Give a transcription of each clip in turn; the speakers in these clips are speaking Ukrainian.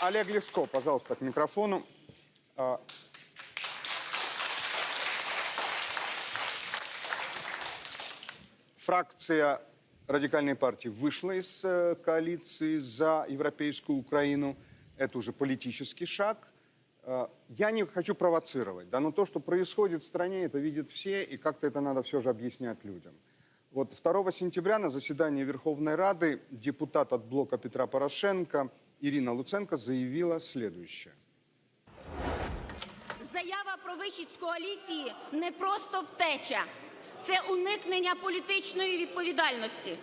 Олег Лешко, пожалуйста, к микрофону. А, Фракция радикальной партии вышла из э, коалиции за европейскую Украину. Это уже политический шаг. Э, Я не хочу провоцировать, да, но то, что происходит в стране, это видят все, и как-то это надо все же объяснять людям. Вот 2 сентября на заседании Верховной Рады депутат от блока Петра Порошенко Ирина Луценко заявила следующее. Заява про вихід з коаліції не просто втеча, це уникнення політичної відповідальності,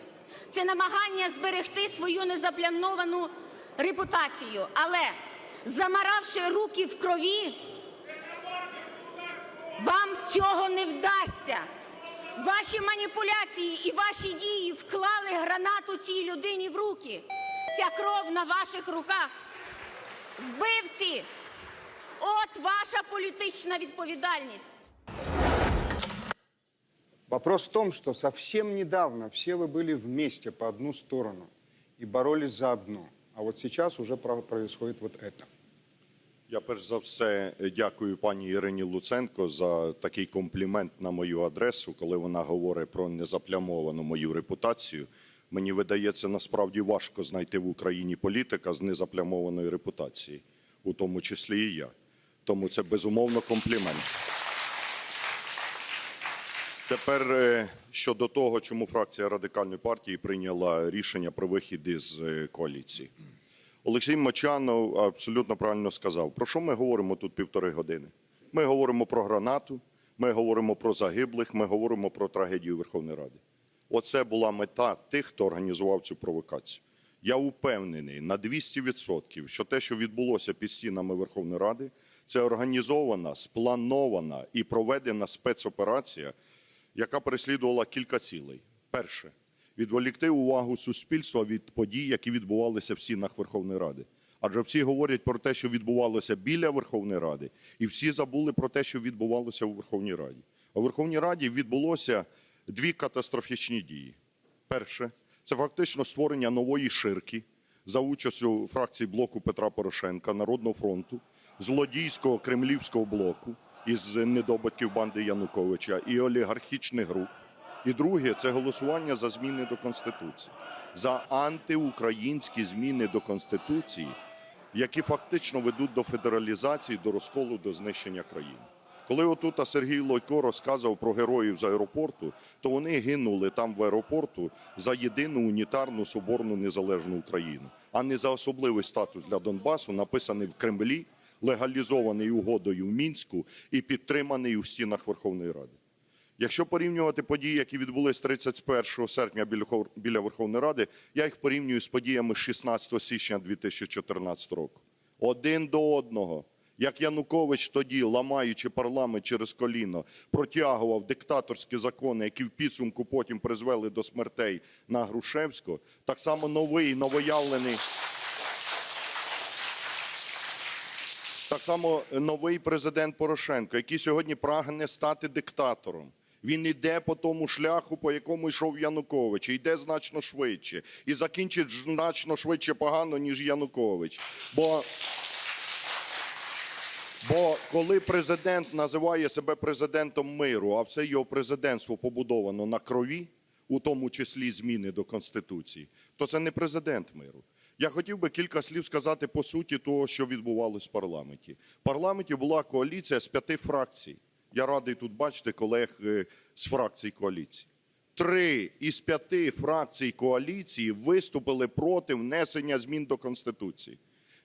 це намагання зберегти свою незаплановану репутацію. Але замаравши руки в крові, вам цього не вдасться. Ваші маніпуляції і ваші дії вклали гранату цій людині в руки. Ця кров на ваших руках. Вбивці! От ваша політична відповідальність. Вопрос в том, что совсем недавно все вы были вместе по одну сторону и боролись за одно. А вот сейчас уже про- происходит вот это. Я перш за все дякую пані Ірині Луценко за такий комплімент на мою адресу, коли вона говорить про незаплямовану мою репутацію. Мені видається насправді важко знайти в Україні політика з незаплямованою репутацією, у тому числі і я. Тому це безумовно комплімент. Тепер е, щодо того, чому фракція радикальної партії прийняла рішення про вихід із е, коаліції. Олексій Мочанов абсолютно правильно сказав. Про що ми говоримо тут півтори години? Ми говоримо про гранату, ми говоримо про загиблих, ми говоримо про трагедію Верховної Ради. Оце була мета тих, хто організував цю провокацію. Я упевнений на 200%, що те, що відбулося під стінами Верховної Ради, це організована, спланована і проведена спецоперація, яка переслідувала кілька цілей. Перше відволікти увагу суспільства від подій, які відбувалися в стінах Верховної Ради. Адже всі говорять про те, що відбувалося біля Верховної Ради, і всі забули про те, що відбувалося у Верховній Раді. У Верховній Раді відбулося дві катастрофічні дії. Перше це фактично створення нової ширки за участю фракції блоку Петра Порошенка, Народного фронту, злодійського кремлівського блоку із недобитків банди Януковича і олігархічних груп. І друге це голосування за зміни до Конституції, за антиукраїнські зміни до Конституції, які фактично ведуть до федералізації, до розколу, до знищення країни. Коли отут Сергій Лойко розказував про героїв з аеропорту, то вони гинули там в аеропорту за єдину унітарну соборну незалежну Україну, а не за особливий статус для Донбасу, написаний в Кремлі, легалізований угодою в Мінську і підтриманий у стінах Верховної Ради. Якщо порівнювати події, які відбулись 31 серпня біля Верховної Ради, я їх порівнюю з подіями 16 січня 2014 року. Один до одного. Як Янукович тоді, ламаючи парламент через коліно, протягував диктаторські закони, які в підсумку потім призвели до смертей на Грушевського, так само новий, новоявлений Так само новий президент Порошенко, який сьогодні прагне стати диктатором. Він йде по тому шляху, по якому йшов Янукович, і йде значно швидше. І закінчить значно швидше погано, ніж Янукович. Бо, бо коли президент називає себе президентом миру, а все його президентство побудовано на крові, у тому числі зміни до Конституції, то це не президент миру. Я хотів би кілька слів сказати по суті того, що відбувалось в парламенті. В парламенті була коаліція з п'яти фракцій. Я радий тут бачити колег е, з фракцій коаліції. Три із п'яти фракцій коаліції виступили проти внесення змін до Конституції.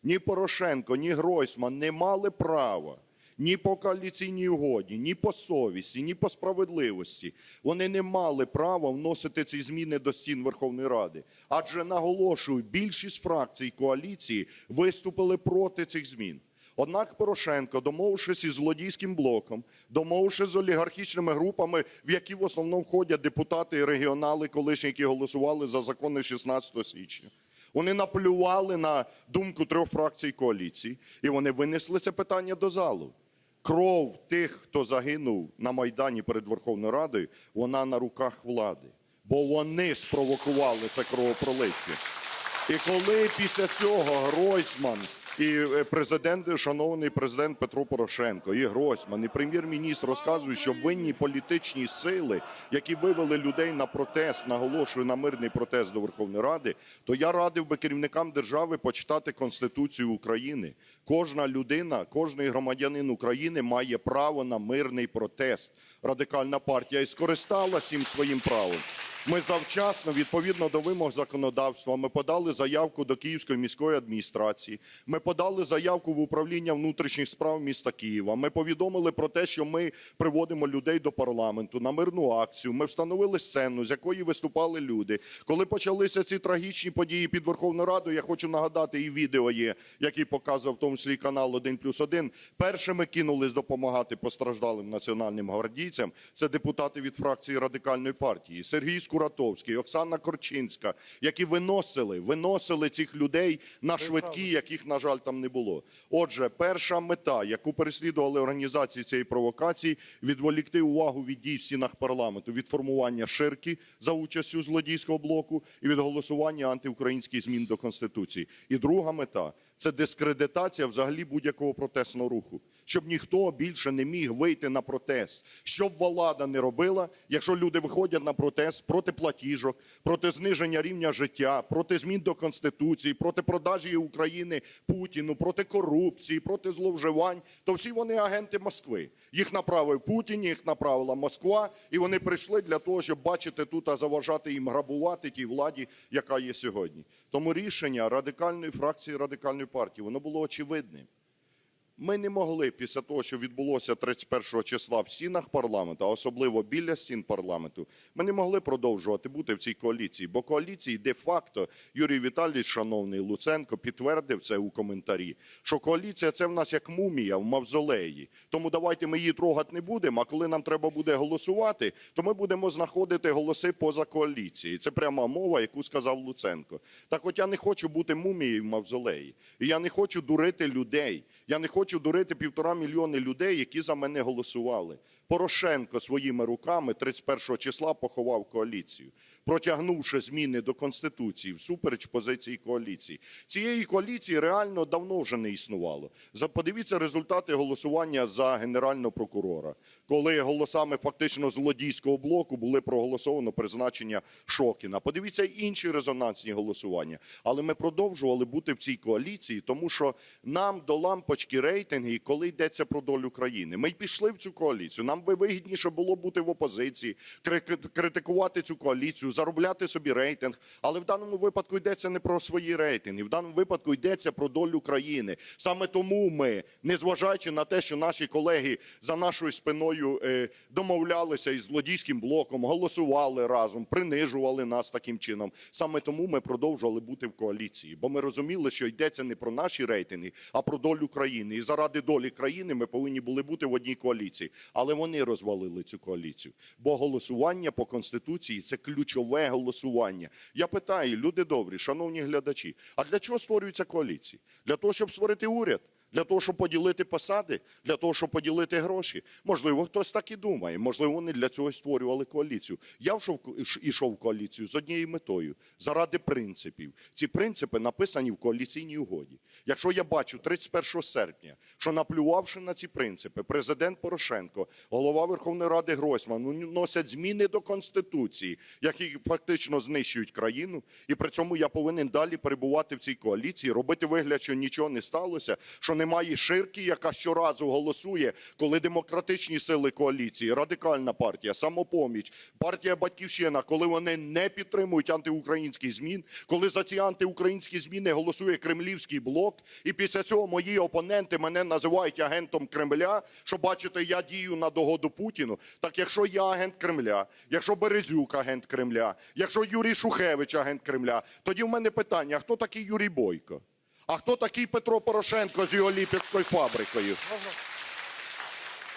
Ні Порошенко, ні Гройсман не мали права ні по коаліційній угоді, ні по совісті, ні по справедливості. Вони не мали права вносити ці зміни до стін Верховної Ради. Адже наголошую, більшість фракцій коаліції виступили проти цих змін. Однак Порошенко, домовившись із злодійським блоком, домовившись з олігархічними групами, в які в основному входять депутати і регіонали, колишні, які голосували за закони 16 січня. Вони наплювали на думку трьох фракцій коаліції, і вони винесли це питання до залу. Кров тих, хто загинув на Майдані перед Верховною Радою, вона на руках влади. Бо вони спровокували це кровопролиття. І коли після цього Гройсман І е, президент, шановний президент Петро Порошенко, і Гройсман, і прем'єр-міністр розказують, що винні політичні сили, які вивели людей на протест, наголошую на мирний протест до Верховної Ради, то я радив би керівникам держави почитати Конституцію України. Кожна людина, кожний громадянин України має право на мирний протест. Радикальна партія і скористалася цим своїм правом. Ми завчасно, відповідно до вимог законодавства, ми подали заявку до Київської міської адміністрації. Ми подали заявку в управління внутрішніх справ міста Києва. Ми повідомили про те, що ми приводимо людей до парламенту на мирну акцію. Ми встановили сцену, з якої виступали люди. Коли почалися ці трагічні події під Верховною Радою, я хочу нагадати, і відео є, який показував в тому числі канал 1 плюс 1. Першими кинулись допомагати постраждалим національним гвардійцям. Це депутати від фракції радикальної партії Сергій Скуратовський, Оксана Корчинська, які виносили, виносили цих людей на швидкі, яких, на жаль, там не було. Отже, перша мета, яку переслідували організації цієї провокації, відволікти увагу від дій в стінах парламенту, від формування ширки за участю злодійського блоку і від голосування антиукраїнських змін до конституції. І друга мета це дискредитація взагалі будь-якого протестного руху, щоб ніхто більше не міг вийти на протест. Що б влада не робила, якщо люди виходять на протест проти платіжок, проти зниження рівня життя, проти змін до конституції, проти продажі України Путіну, проти корупції, проти зловживань, то всі вони агенти Москви. Їх направив Путін, їх направила Москва, і вони прийшли для того, щоб бачити тут, а заважати їм грабувати тій владі, яка є сьогодні. Тому рішення радикальної фракції радикальної партії воно було очевидним. Ми не могли після того, що відбулося 31 числа в стінах парламенту, а особливо біля стін парламенту, ми не могли продовжувати бути в цій коаліції. Бо коаліції де-факто Юрій Віталійович, шановний Луценко, підтвердив це у коментарі, що коаліція це в нас як мумія в мавзолеї. Тому давайте ми її трогати не будемо. А коли нам треба буде голосувати, то ми будемо знаходити голоси поза коаліцією. Це пряма мова, яку сказав Луценко. Так, от я не хочу бути мумією в мавзолеї, і я не хочу дурити людей. Я не хочу дурити півтора мільйони людей, які за мене голосували. Порошенко своїми руками 31 числа поховав коаліцію, протягнувши зміни до Конституції всупереч позиції коаліції. Цієї коаліції реально давно вже не існувало. Подивіться результати голосування за генерального прокурора, коли голосами фактично злодійського блоку були проголосовано призначення Шокіна. Подивіться інші резонансні голосування. Але ми продовжували бути в цій коаліції, тому що нам до лампочки рейтинги, коли йдеться про долю країни. Ми пішли в цю коаліцію. Нам би вигідніше було бути в опозиції, кри- критикувати цю коаліцію, заробляти собі рейтинг. Але в даному випадку йдеться не про свої рейтинги. В даному випадку йдеться про долю країни. Саме тому ми, незважаючи на те, що наші колеги за нашою спиною е, домовлялися із злодійським блоком, голосували разом, принижували нас таким чином. Саме тому ми продовжували бути в коаліції, бо ми розуміли, що йдеться не про наші рейтинги, а про долю країни. І заради долі країни ми повинні були бути в одній коаліції. Але вони розвалили цю коаліцію. Бо голосування по конституції це ключове голосування. Я питаю, люди добрі, шановні глядачі, а для чого створюються коаліції? Для того, щоб створити уряд. Для того, щоб поділити посади, для того, щоб поділити гроші. Можливо, хтось так і думає. Можливо, вони для цього створювали коаліцію. Я вшов, ішов в коаліцію з однією метою заради принципів. Ці принципи написані в коаліційній угоді. Якщо я бачу 31 серпня, що наплювавши на ці принципи, президент Порошенко, голова Верховної Ради Гройсман носять зміни до конституції, які фактично знищують країну, і при цьому я повинен далі перебувати в цій коаліції, робити вигляд, що нічого не сталося, що немає ширки, яка щоразу голосує, коли демократичні сили коаліції, радикальна партія, самопоміч, партія Батьківщина, коли вони не підтримують антиукраїнських змін, коли за ці антиукраїнські зміни голосує кремлівський блок, і після цього мої опоненти мене називають агентом Кремля, що бачите, я дію на догоду Путіну. Так якщо я агент Кремля, якщо Березюк агент Кремля, якщо Юрій Шухевич агент Кремля, тоді в мене питання: хто такий Юрій Бойко? А хто такий Петро Порошенко з його ліпецькою фабрикою?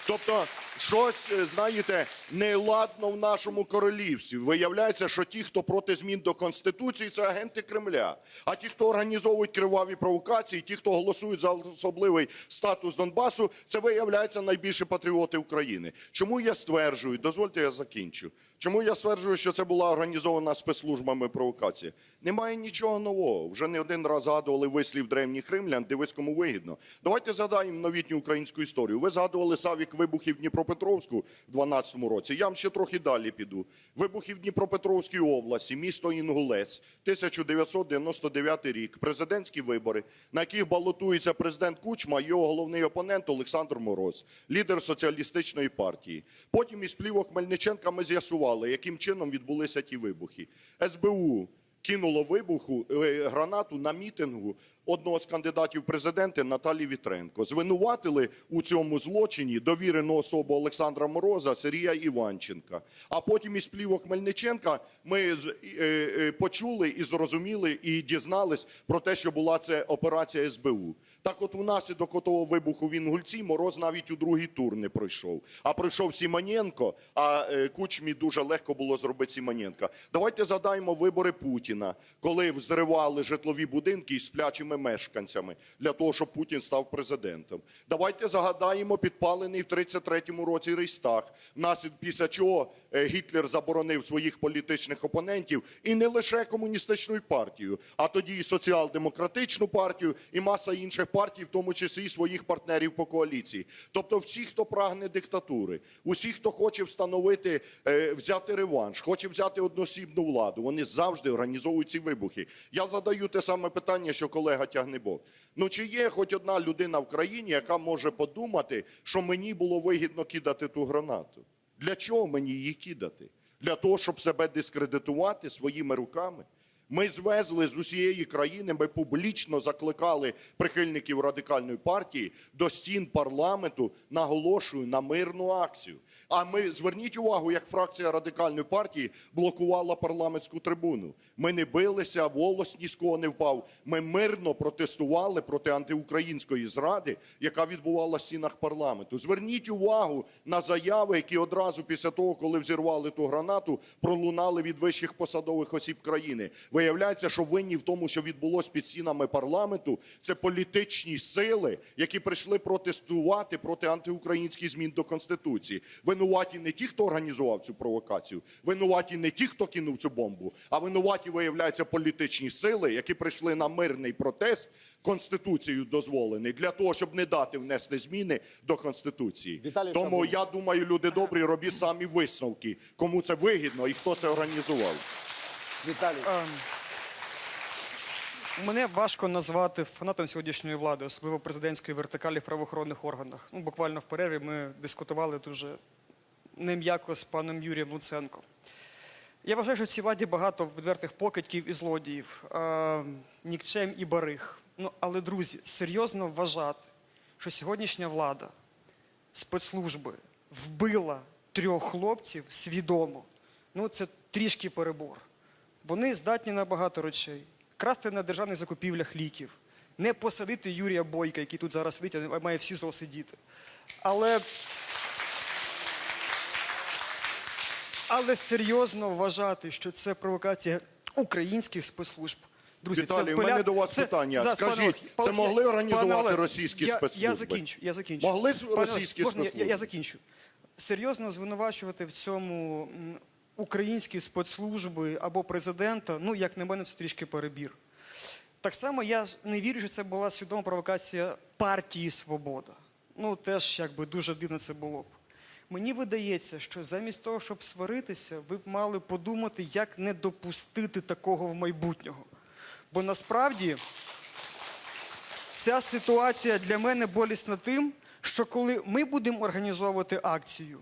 Тобто щось, е, знаєте, неладно в нашому королівстві. Виявляється, що ті, хто проти змін до Конституції, це агенти Кремля. А ті, хто організовують криваві провокації, ті, хто голосують за особливий статус Донбасу, це виявляється найбільші патріоти України. Чому я стверджую, дозвольте я закінчу. Чому я стверджую, що це була організована спецслужбами провокація? Немає нічого нового. Вже не один раз згадували вислів древніх римлян, дивись кому вигідно. Давайте згадаємо новітню українську історію. Ви згадували Савік вибухів в Дніпропетровську в 12-му році. Я вам ще трохи далі піду. Вибухів в Дніпропетровській області, місто Інгулець, 1999 рік, президентські вибори, на яких балотується президент Кучма і його головний опонент Олександр Мороз, лідер соціалістичної партії. Потім із плівок Мельниченка ми з'ясували, яким чином відбулися ті вибухи. СБУ кинуло вибуху е, гранату на мітингу одного з кандидатів президента Наталі Вітренко. Звинуватили у цьому злочині довірену особу Олександра Мороза Сергія Іванченка. А потім із плівок Хмельниченка ми е, е, почули і зрозуміли і дізнались про те, що була це операція СБУ. Так от внаслідок того вибуху в Інгульці Мороз навіть у другий тур не пройшов. А пройшов Сімоненко, а е, Кучмі дуже легко було зробити Сімоненка. Давайте згадаємо вибори Путіна, коли взривали житлові будинки із сплячими мешканцями для того, щоб Путін став президентом. Давайте загадаємо підпалений в 33-му році Рейстаг, внаслідок після чого е, Гітлер заборонив своїх політичних опонентів і не лише комуністичну партію, а тоді і соціал-демократичну партію, і маса інших партій, в тому числі своїх партнерів по коаліції. Тобто, всі, хто прагне диктатури, усі, хто хоче встановити, е, взяти реванш, хоче взяти односібну владу, вони завжди організовують ці вибухи. Я задаю те саме питання, що колега Тягнебок. Ну чи є хоч одна людина в країні, яка може подумати, що мені було вигідно кидати ту гранату? Для чого мені її кидати? Для того, щоб себе дискредитувати своїми руками? Ми звезли з усієї країни, ми публічно закликали прихильників радикальної партії до стін парламенту, наголошую на мирну акцію. А ми зверніть увагу, як фракція радикальної партії блокувала парламентську трибуну. Ми не билися, волос ні з кого не впав. Ми мирно протестували проти антиукраїнської зради, яка відбувалася в стінах парламенту. Зверніть увагу на заяви, які одразу після того, коли взірвали ту гранату, пролунали від вищих посадових осіб країни. Виявляється, що винні в тому, що відбулося під стінами парламенту, це політичні сили, які прийшли протестувати проти антиукраїнських змін до конституції. Винуваті не ті, хто організував цю провокацію, винуваті не ті, хто кинув цю бомбу, а винуваті виявляються політичні сили, які прийшли на мирний протест конституцією дозволений для того, щоб не дати внести зміни до конституції. Віталій Тому Шабунін. я думаю, люди добрі, робіть самі висновки, кому це вигідно і хто це організував. Віталій, Мене важко назвати фанатом сьогоднішньої влади, особливо президентської вертикалі в правоохоронних органах. Ну, буквально в перерві ми дискутували дуже нем'яко з паном Юрієм Луценко. Я вважаю, що в цій владі багато відвертих покидьків і злодіїв, е, нікчем і бариг. Ну, але, друзі, серйозно вважати, що сьогоднішня влада, спецслужби вбила трьох хлопців свідомо. Ну, це трішки перебор. Вони здатні на багато речей. Красти на державних закупівлях ліків, не посадити Юрія Бойка, який тут зараз сидить, а має всі ЗО сидіти. Але, але серйозно вважати, що це провокація українських спецслужб. Друзі, Віталій, це в мене до вас це- питання. зараз, Скажіть, Олег, це могли організувати пане російські я, спецслужби? Я закінчу, я закінчу. Могли Пане російські можна я- я, я закінчу. Серйозно звинувачувати в цьому українські спецслужби або президента, ну, як на мене, це трішки перебір. Так само я не вірю, що це була свідома провокація партії Свобода. Ну, теж якби дуже дивно це було б. Мені видається, що замість того, щоб сваритися, ви б мали подумати, як не допустити такого в майбутнього. Бо насправді ця ситуація для мене болісна тим, що коли ми будемо організовувати акцію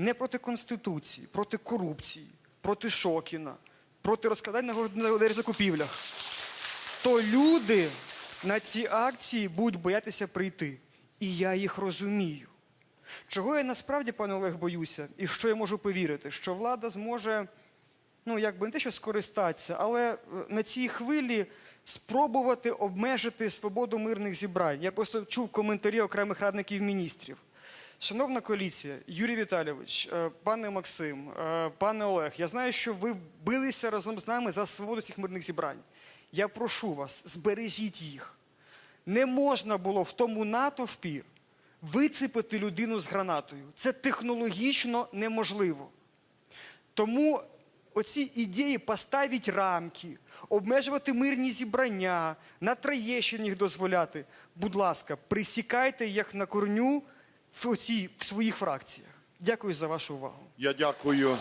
не проти Конституції, проти корупції, проти Шокіна, проти розкладання на закупівлях, то люди на ці акції будуть боятися прийти. І я їх розумію. Чого я насправді, пане Олег, боюся, і що я можу повірити, що влада зможе, ну якби не те, що скористатися, але е, на цій хвилі спробувати обмежити свободу мирних зібрань. Я просто чув коментарі окремих радників міністрів. Шановна коаліція, Юрій Віталійович, е, пане Максим, е, пане Олег, я знаю, що ви билися разом з нами за свободу цих мирних зібрань. Я прошу вас, збережіть їх. Не можна було в тому натовпі вицепити людину з гранатою. Це технологічно неможливо. Тому оці ідеї поставити рамки, обмежувати мирні зібрання, на Троєщині їх дозволяти. Будь ласка, присікайте їх на корню в оцій в своїх фракціях. Дякую за вашу увагу. Я дякую.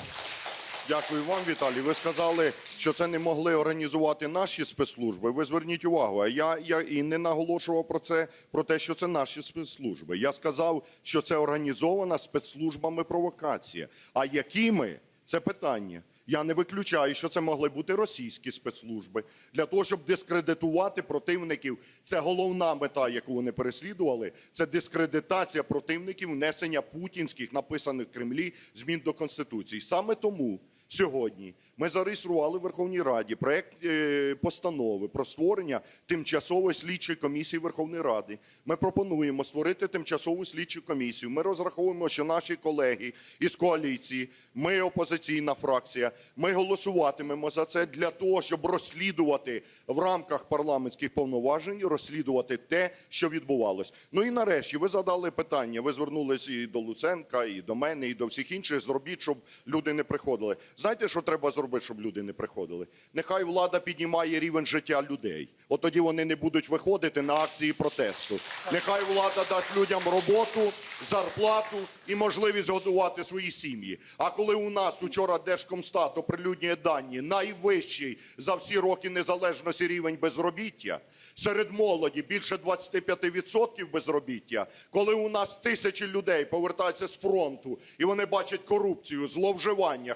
Дякую вам, Віталій. Ви сказали, що це не могли організувати наші спецслужби. Ви зверніть увагу. А я, я і не наголошував про це, про те, що це наші спецслужби. Я сказав, що це організована спецслужбами провокація. А якими це питання? Я не виключаю, що це могли бути російські спецслужби для того, щоб дискредитувати противників. Це головна мета, яку вони переслідували. Це дискредитація противників внесення путінських, написаних в Кремлі, змін до конституції. Саме тому сьогодні ми зареєстрували в Верховній Раді проект е, постанови про створення тимчасової слідчої комісії Верховної Ради. Ми пропонуємо створити тимчасову слідчу комісію. Ми розраховуємо, що наші колеги із коаліції, ми опозиційна фракція, ми голосуватимемо за це для того, щоб розслідувати в рамках парламентських повноважень, розслідувати те, що відбувалось. Ну і нарешті ви задали питання. Ви звернулися і до Луценка, і до мене, і до всіх інших. Зробіть, щоб люди не приходили. Знаєте, що треба зробити, щоб люди не приходили? Нехай влада піднімає рівень життя людей. От тоді вони не будуть виходити на акції протесту. Нехай влада дасть людям роботу, зарплату і можливість годувати свої сім'ї. А коли у нас учора Держкомстат оприлюднює дані найвищий за всі роки незалежності рівень безробіття, серед молоді більше 25% безробіття, коли у нас тисячі людей повертаються з фронту і вони бачать корупцію, зловживання,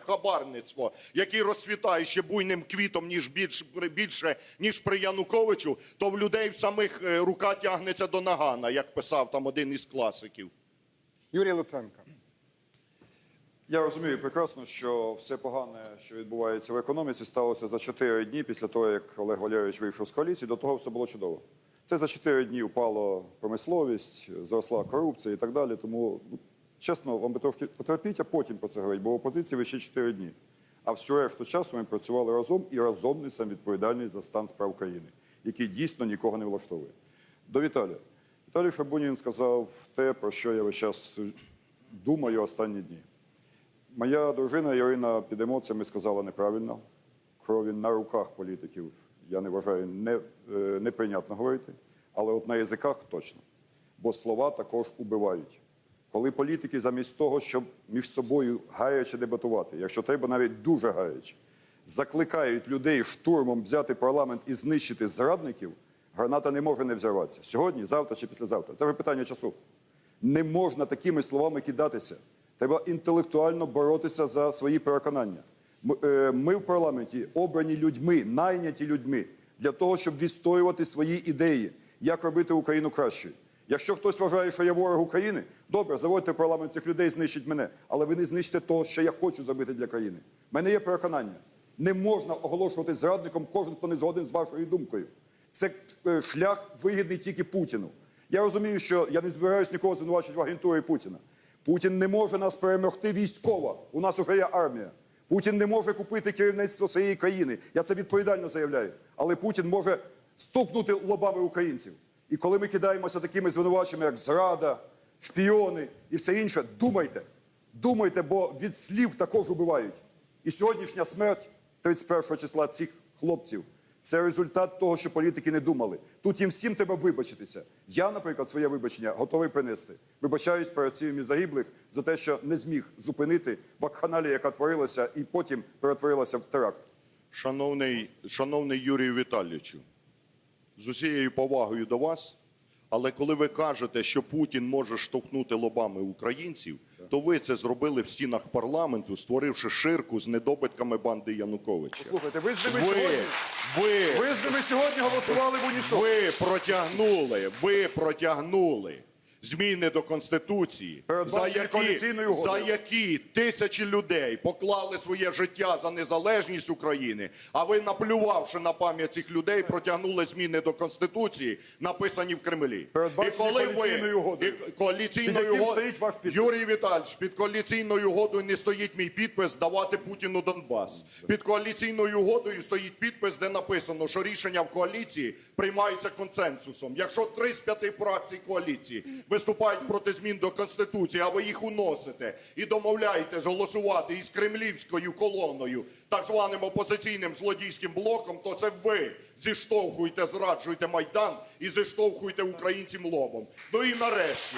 хабарництво, які розцвітають ще буйним квітом ніж більш, більше ніж при Януковичу, то в людей в самих е, рука тягнеться до нагана, як писав там один із класиків. Юрій Луценко. Я розумію прекрасно, що все погане, що відбувається в економіці, сталося за 4 дні після того, як Олег Валерійович вийшов з коаліції. До того все було чудово. Це за 4 дні впала промисловість, зросла корупція і так далі. Тому, ну, чесно, вам би трошки потерпіть, а потім про це говорити, бо в опозиції ви ще 4 дні. А всю решту часу ми працювали разом і разом несемо відповідальність за стан справ країни, який дійсно нікого не влаштовує. До Віталія. Віталій Шабунін сказав те, про що я весь час думаю останні дні. Моя дружина Ірина під емоціями сказала неправильно. Крові на руках політиків я не вважаю не, е, неприйнятно говорити, але от на язиках точно. Бо слова також убивають. Коли політики замість того, щоб між собою гаряче дебатувати, якщо треба навіть дуже гаряче, закликають людей штурмом взяти парламент і знищити зрадників, граната не може не взірватися. Сьогодні, завтра чи післязавтра. Це вже питання часу. Не можна такими словами кидатися. Треба інтелектуально боротися за свої переконання. Е, Ми в парламенті обрані людьми, найняті людьми для того, щоб відстоювати свої ідеї, як робити Україну кращою. Якщо хтось вважає, що я ворог України, добре, заводьте парламент цих людей, знищіть мене, але ви не знищите того, що я хочу зробити для країни. У мене є переконання. Не можна оголошувати зрадником кожен, хто не згоден з вашою думкою. Це е, шлях вигідний тільки Путіну. Я розумію, що я не збираюсь нікого звинувачувати в агентурі Путіна. Путін не може нас перемогти військово. У нас уже є армія. Путін не може купити керівництво своєї країни. Я це відповідально заявляю. Але Путін може стукнути лобами українців. І коли ми кидаємося такими звинуваченнями, як зрада, шпіони і все інше, думайте. Думайте, бо від слів також убивають. І сьогоднішня смерть 31 числа цих хлопців це результат того, що політики не думали. Тут їм всім треба вибачитися. Я, наприклад, своє вибачення готовий принести. Вибачаюсь перед цими загиблих за те, що не зміг зупинити вакханалію, яка творилася, і потім перетворилася в теракт. Шановний, шановний Юрію Віталійовичу, з усією повагою до вас, але коли ви кажете, що Путін може штовхнути лобами українців, то ви це зробили в стінах парламенту, створивши ширку з недобитками банди Януковича. Слухайте, ви з ними Ви, сьогодні, ви, ви з ними сьогодні голосували в унісон. ви протягнули, ви протягнули зміни до Конституції, за які, за які тисячі людей поклали своє життя за незалежність України, а ви, наплювавши на пам'ять цих людей, протягнули зміни до Конституції, написані в Кремлі. Коаліційною угодою. і коаліційною Під яким угодою- ваш підпис. Юрій Віталійович, під коаліційною угодою не стоїть мій підпис давати Путіну Донбас. Під коаліційною угодою стоїть підпис, де написано, що рішення в коаліції приймаються консенсусом. Якщо три з п'яти фракцій коаліції виступають проти змін до Конституції, а ви їх уносите і домовляєтесь голосувати із кремлівською колоною, так званим опозиційним злодійським блоком, то це ви зіштовхуєте, зраджуєте Майдан і зіштовхуєте українцям лобом. Ну і нарешті.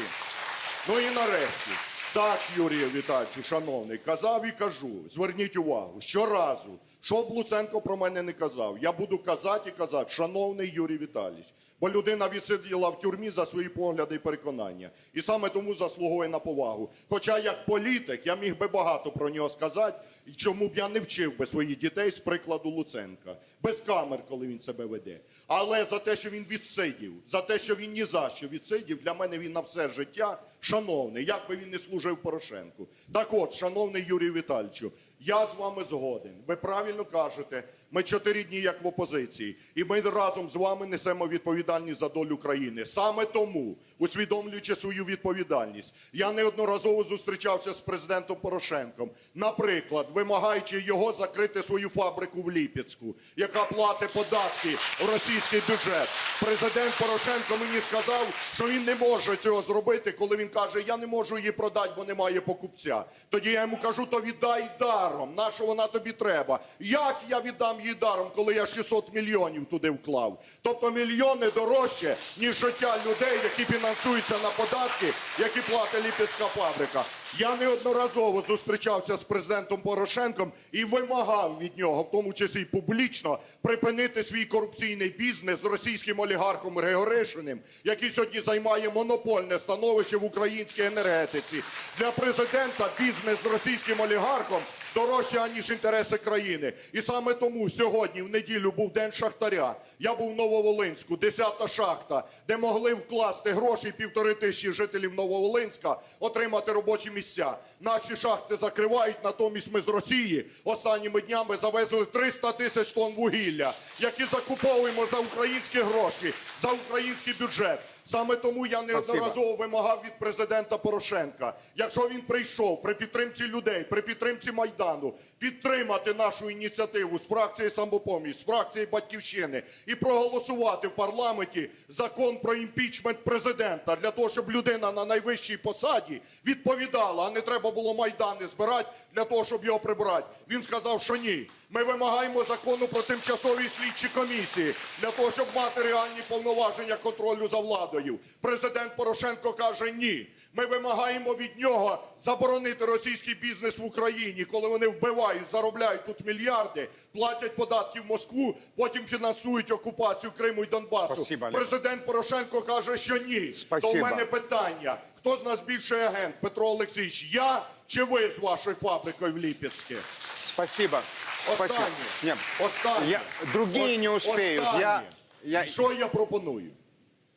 Ну і нарешті. Так, Юрію Віталійовичу, шановний, казав і кажу, зверніть увагу, щоразу, що б Луценко про мене не казав, я буду казати і казати, шановний Юрій Віталійович, бо людина відсиділа в тюрмі за свої погляди і переконання. І саме тому заслуговує на повагу. Хоча як політик я міг би багато про нього сказати, і чому б я не вчив би своїх дітей з прикладу Луценка, без камер, коли він себе веде. Але за те, що він відсидів, за те, що він ні за що відсидів, для мене він на все життя шановний, як би він не служив Порошенку. Так от, шановний Юрій Віталійовичу, я з вами згоден. Ви правильно кажете, ми чотири дні як в опозиції, і ми разом з вами несемо відповідальність за долю країни. Саме тому, усвідомлюючи свою відповідальність, я неодноразово зустрічався з президентом Порошенком. Наприклад, вимагаючи його закрити свою фабрику в Ліпецьку, яка платить податки в російський бюджет. Президент Порошенко мені сказав, що він не може цього зробити, коли він каже, я не можу її продати, бо немає покупця. Тоді я йому кажу, то віддай даром. На що вона тобі треба? Як я віддам її даром, коли я 600 мільйонів туди вклав? Тобто мільйони дорожче, ніж життя людей, які фінансуються на податки, які платить Ліпецька фабрика. Я неодноразово зустрічався з президентом Порошенком і вимагав від нього, в тому числі й публічно, припинити свій корупційний бізнес з російським олігархом Григоришиним, який сьогодні займає монопольне становище в українській енергетиці. Для президента бізнес з російським олігархом дорожче, аніж інтереси країни. І саме тому сьогодні, в неділю, був день шахтаря. Я був в Нововолинську, 10-та шахта, де могли вкласти гроші півтори тисячі жителів Нововолинська, отримати робочі місця. Наші шахти закривають, натомість ми з Росії останніми днями завезли 300 тисяч тонн вугілля, які закуповуємо за українські гроші, за український бюджет. Саме тому я неодноразово вимагав від президента Порошенка, якщо він прийшов при підтримці людей, при підтримці Майдану, підтримати нашу ініціативу з фракції «Самопоміч», з фракції «Батьківщини» і проголосувати в парламенті закон про імпічмент президента для того, щоб людина на найвищій посаді відповідала, а не треба було Майдани збирати для того, щоб його прибрати. Він сказав, що ні. Ми вимагаємо закону про тимчасові слідчі комісії для того, щоб мати реальні повноваження контролю за владою. Президент Порошенко каже ні. Ми вимагаємо від нього заборонити російський бізнес в Україні, коли вони вбивають, заробляють тут мільярди, платять податки в Москву, потім фінансують окупацію Криму і Донбасу. Спасибо, Президент Порошенко каже, що ні. Спасибо. То в мене питання: хто з нас більший агент, Петро Олексійович, я чи ви з вашою фабрикою в Ліпецьке? Спасибо. Останнє. Нет, Останнє. Я- другие не успеют. Останнє. Я- я- Що я пропоную?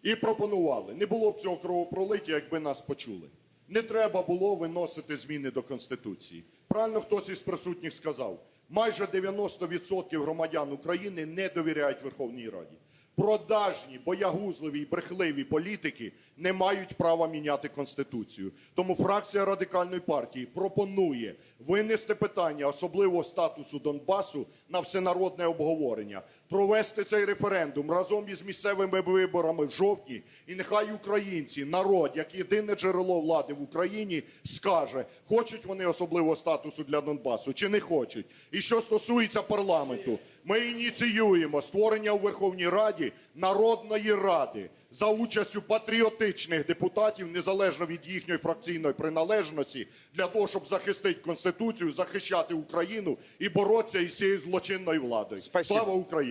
І пропонували. Не було б цього кровопролиття, якби нас почули. Не треба було виносити зміни до Конституції. Правильно хтось із присутніх сказав, майже 90% громадян України не довіряють Верховній Раді. Продажні, боягузливі і брехливі політики не мають права міняти конституцію. Тому фракція радикальної партії пропонує винести питання особливого статусу Донбасу на всенародне обговорення, провести цей референдум разом із місцевими виборами в жовтні. І нехай українці, народ, як єдине джерело влади в Україні, скаже, хочуть вони особливого статусу для Донбасу чи не хочуть. І що стосується парламенту, ми ініціюємо створення у Верховній Раді народної ради за участю патріотичних депутатів, незалежно від їхньої фракційної приналежності, для того, щоб захистити конституцію, захищати Україну і боротися із цією злочинною владою. Слава Україні!